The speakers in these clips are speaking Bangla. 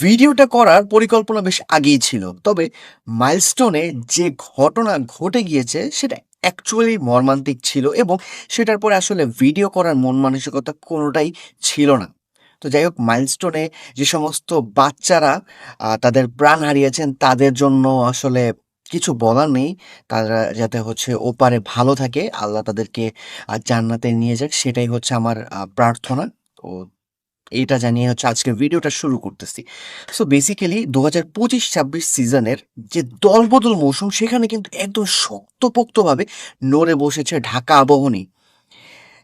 ভিডিওটা করার পরিকল্পনা বেশ আগেই ছিল। তবে মাইলস্টোনে যে ঘটনা ঘটে গিয়েছে, সেটা অ্যাকচুয়ালি মর্মান্তিক ছিল এবং সেটার পরে আসলে ভিডিও করার মন মানসিকতা কোনোটাই ছিল না। তো যাই হোক, মাইলস্টোনে যে সমস্ত বাচ্চারা তাদের প্রাণ হারিয়েছেন, তাদের জন্য আসলে কিছু বলার নেই। তারা যাতে হচ্ছে ওপারে ভালো থাকে, আল্লাহ তাদেরকে জান্নাতে নিয়ে যাক, সেটাই হচ্ছে আমার প্রার্থনা। তো এইটা জানিয়ে হচ্ছে আজকে ভিডিওটা শুরু করতেছি। সো বেসিক্যালি দু হাজার পঁচিশ ছাব্বিশ সিজনের যে দলবদল মৌসুম, সেখানে কিন্তু একদম শক্তপোক্তভাবে নড়ে বসেছে ঢাকা আবাহনী।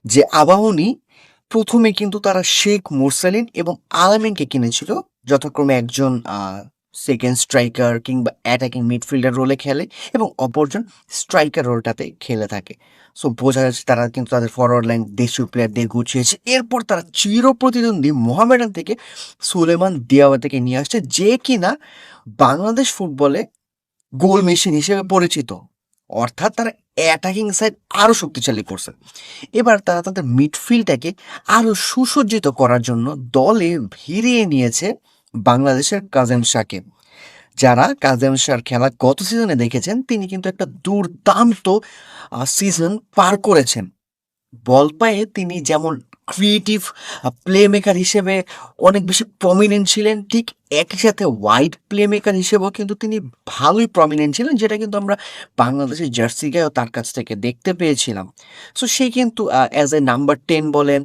যে আবাহনী প্রথমে কিন্তু তারা শেখ মুরসালিন এবং আলামিনকে কিনেছিল, যথাক্রমে একজন সেকেন্ড স্ট্রাইকার কিংবা অ্যাটাকিং মিডফিল্ডার রোলে খেলে এবং অপরজন স্ট্রাইকার রোলটাতে খেলে থাকে। সো বোঝা যাচ্ছে তারা কিন্তু তাদের ফরওয়ার্ড লাইন দেশীয় প্লেয়ার দিয়ে গুছিয়েছে। এরপর তারা চির প্রতিদ্বন্দ্বী মোহামেডান থেকে সুলেমান দিয়াওয়া থেকে নিয়ে আসছে, যে কিনা বাংলাদেশ ফুটবলে গোল মেশিন হিসেবে পরিচিত। অর্থাৎ তারা অ্যাটাকিং সাইড আরও শক্তিশালী করছে। এবার তারা তাদের মিডফিল্ডটাকে আরও সুসজ্জিত করার জন্য দলে ভিড়িয়ে নিয়েছে বাংলাদেশের কাজেম সাকিব যারা কাজেম শাহর খেলা গত সিজনে দেখেছেন, তিনি কিন্তু একটা দুর্দান্ত সিজন পার করেছেন। বল পায়ে তিনি যেমন ক্রিয়েটিভ প্লে মেকার হিসেবে অনেক বেশি প্রমিনেন্ট ছিলেন। ঠিক একই সাথে ওয়াইড প্লে মেকার হিসেবেও কিন্তু তিনি ভালোই প্রমিনেন্ট ছিলেন, যেটা কিন্তু আমরা বাংলাদেশের জার্সি গায়েও তার কাছ থেকে দেখতে পেয়েছিলাম। সো সে কিন্তু অ্যাজ এ নাম্বার টেন বলেন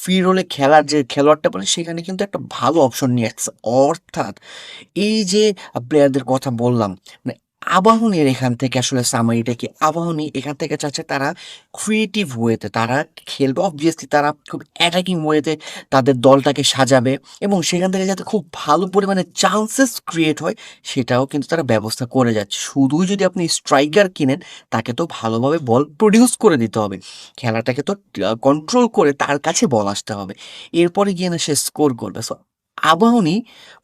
ফ্রি রোলে খেলার যে খেলোয়াড়টা বলেন, সেখানে কিন্তু একটা ভালো অপশন নিয়ে অর্থাৎ এই যে প্লেয়ারদের কথা বললাম মানে আবাহনীর এখান থেকে আসলে সামারিটা কি আবাহনী? এখান থেকে চাচ্ছে তারা ক্রিয়েটিভ ওয়েতে তারা খেলবে। অবভিয়াসলি তারা খুব অ্যাটাকিং ওয়েতে তাদের দলটাকে সাজাবে এবং সেখান থেকে যাতে খুব ভালো পরিমাণে চান্সেস ক্রিয়েট হয় সেটাও কিন্তু তারা ব্যবস্থা করে যাচ্ছে। শুধুই যদি আপনি স্ট্রাইকার কিনেন তাকে তো ভালোভাবে বল প্রডিউস করে দিতে হবে। খেলাটাকে তো কন্ট্রোল করে তার কাছে বল আসতে হবে। এরপরে গিয়ে না সে স্কোর করবে। সো আবাহনী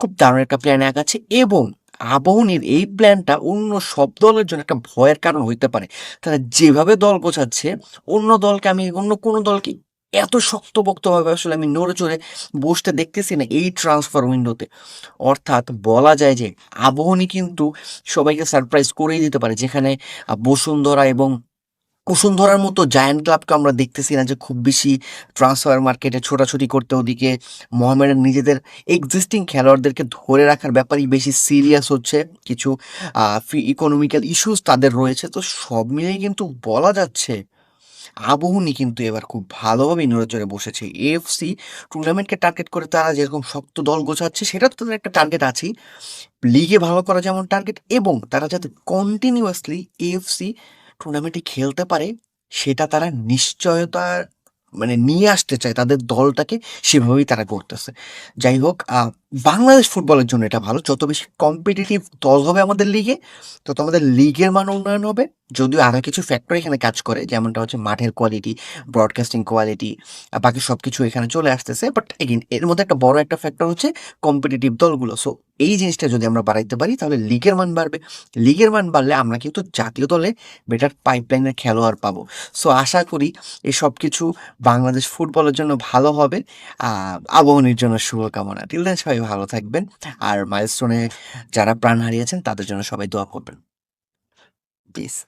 খুব দারুণ একটা প্ল্যান আগাচ্ছে এবং আবাহনীর এই প্ল্যানটা অন্য সব দলের জন্য একটা ভয়ের কারণ হইতে পারে। তারা যেভাবে দল গোছাচ্ছে, অন্য দলকে আমি, অন্য কোনো দলকে এত শক্তপোক্তভাবে আসলে আমি নড়ে চড়ে বসতে দেখতেছি না এই ট্রান্সফার উইন্ডোতে অর্থাৎ বলা যায় যে, আবহনী কিন্তু সবাইকে সারপ্রাইজ করেই দিতে পারে, যেখানে বসুন্ধরা এবং বসুন্ধরার মতো জায়ান্ট ক্লাবকে আমরা দেখতেছি না যে খুব বেশি ট্রান্সফার মার্কেটে ছোটাছুটি করতে ওদিকে মোহামেডান নিজেদের এক্সিস্টিং খেলোয়াড়দেরকে ধরে রাখার ব্যাপারেই বেশি সিরিয়াস হচ্ছে। কিছু ইকোনমিক্যাল ইস্যুস তাদের রয়েছে। তো সব মিলিয়ে কিন্তু বলা যাচ্ছে আবহনী কিন্তু এবার খুব ভালোভাবে নড়েচড়ে বসেছে। এএফসি টুর্নামেন্টকে টার্গেট করে তারা যেরকম শক্ত দল গোছাচ্ছে, সেটা তো তাদের একটা টার্গেট আছেই। লিগে ভালো করা যেমন টার্গেট এবং তারা যাতে কন্টিনিউয়াসলি এএফসি টুর্নামেন্টে খেলতে পারে, সেটা তারা নিশ্চয়তা মানে নিয়ে আসতে চায়, তাদের দলটাকে সেভাবেই তারা করতেছে যাই হোক বাংলাদেশ ফুটবলের জন্য এটা ভালো। যত বেশি কম্পিটিটিভ দল হবে আমাদের লিগে তত আমাদের লিগের মান উন্নয়ন হবে। যদিও আরও কিছু ফ্যাক্টর এখানে কাজ করে, যেমনটা হচ্ছে মাঠের কোয়ালিটি ব্রডকাস্টিং কোয়ালিটি বাকি সব কিছু এখানে চলে আসতেছে। বাট এগেন এর মধ্যে একটা বড় একটা ফ্যাক্টর হচ্ছে কম্পিটিটিভ দলগুলো। সো এই জিনিসটা যদি আমরা বাড়াইতে পারি, তাহলে লিগের মান বাড়বে। লিগের মান বাড়লে আমরা কিন্তু জাতীয় দলে বেটার পাইপলাইনের খেলোয়াড় পাবো। সো আশা করি এই সব কিছু বাংলাদেশ ফুটবলের জন্য ভালো হবে। আবহনীর জন্য শুভকামনা। টিল দেন সবাই ভালো থাকবেন। আর মাইলস্টোনে যারা প্রাণ হারিয়েছেন তাদের জন্য সবাই দোয়া করবেন। প্লিজ